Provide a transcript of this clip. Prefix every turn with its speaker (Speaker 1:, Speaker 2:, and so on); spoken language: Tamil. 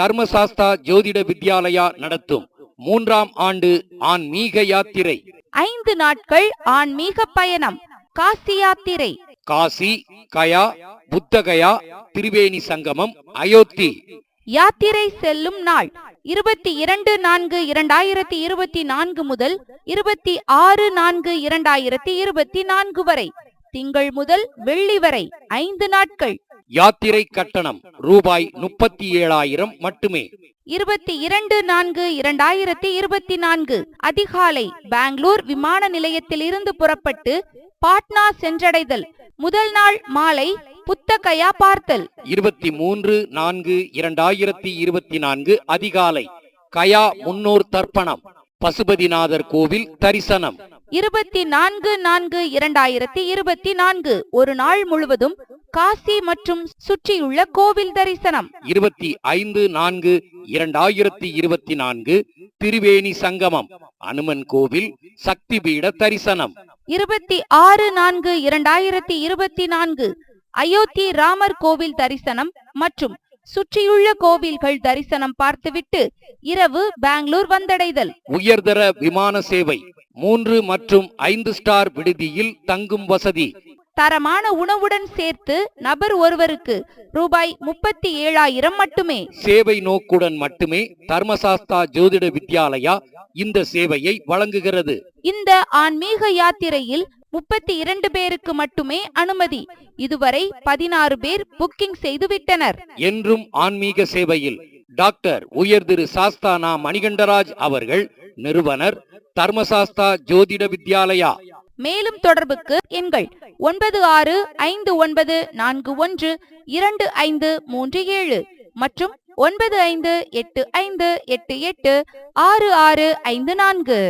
Speaker 1: தர்மசாஸ்தா ஜோதிட வித்யாலயா நடத்தும் மூன்றாம் ஆண்டு ஆன்மீக யாத்திரை.
Speaker 2: ஐந்து நாட்கள் ஆன்மீக பயணம். காசி யாத்திரை.
Speaker 1: காசி கயா புத்தகயா திரிவேணி சங்கமம் அயோத்தி.
Speaker 2: யாத்திரை செல்லும் நாள் இருபத்தி இரண்டு நான்கு இரண்டாயிரத்தி இருபத்தி நான்கு முதல் இருபத்தி ஆறு நான்கு இரண்டாயிரத்தி இருபத்தி நான்கு வரை. திங்கள் முதல் வெள்ளி வரை ஐந்து நாட்கள்.
Speaker 1: யாத்திரை கட்டணம் ரூபாய் முப்பத்தி ஏழாயிரம் மட்டுமே.
Speaker 2: இருபத்தி இரண்டு நான்கு இரண்டாயிரத்தி இருபத்தி நான்கு. அதிகாலை பெங்களூர் விமான நிலையத்தில் இருந்து புறப்பட்டு பாட்னா சென்றடைதல். முதல் நாள் மாலை புத்தகயா பார்த்தல்.
Speaker 1: இருபத்தி மூன்று நான்கு இரண்டாயிரத்தி இருபத்தி நான்கு அதிகாலை. கயா முன்னோர் தர்ப்பணம். பசுபதிநாதர் கோவில் தரிசனம்.
Speaker 2: இருபத்தி நான்கு நான்கு இரண்டாயிரத்தி இருபத்தி நான்கு ஒரு நாள் முழுவதும் காசி மற்றும் சுற்றியுள்ள கோவில் தரிசனம்.
Speaker 1: இருபத்தி ஐந்து நான்கு இரண்டாயிரத்தி இருபத்தி நான்கு திரிவேணி சங்கமம் அனுமன் கோவில் சக்தி பீட தரிசனம்.
Speaker 2: இருபத்தி ஆறு நான்கு இரண்டாயிரத்தி இருபத்தி நான்கு அயோத்தி ராமர் கோவில் தரிசனம் மற்றும் சுற்றியுள்ள கோவில்கள் தரிசனம் பார்த்துவிட்டு இரவு பெங்களூர் வந்தடைதல்.
Speaker 1: உயர்தர விமான சேவை மூன்று மற்றும் ஐந்து ஸ்டார் விடுதியில் தங்கும் வசதி.
Speaker 2: தரமான உணவுடன் சேர்த்து நபர் ஒருவருக்கு ரூபாய் முப்பத்தி ஏழாயிரம் மட்டுமே.
Speaker 1: சேவை நோக்குடன் மட்டுமே தர்மசாஸ்தா ஜோதிட வித்யாலயா இந்த சேவையை வழங்குகிறது.
Speaker 2: இந்த ஆன்மீக யாத்திரையில் முப்பத்தி இரண்டு பேருக்கு மட்டுமே அனுமதி. இதுவரை பதினாறு பேர் புக்கிங் செய்து விட்டனர்.
Speaker 1: என்றும் ஆன்மீக சேவையில் டாக்டர் உயர் திரு சாஸ்தானா மணிகண்டராஜ் அவர்கள் நிறுவனர் தர்மசாஸ்தா ஜோதிட வித்யாலயா.
Speaker 2: மேலும் தொடர்புக்கு எண்கள் ஒன்பது ஆறு ஐந்து ஒன்பது நான்கு ஒன்று இரண்டு ஐந்து மூன்று ஏழு மற்றும் ஒன்பது ஐந்து எட்டு ஐந்து எட்டு எட்டு ஆறு ஆறு ஐந்து நான்கு.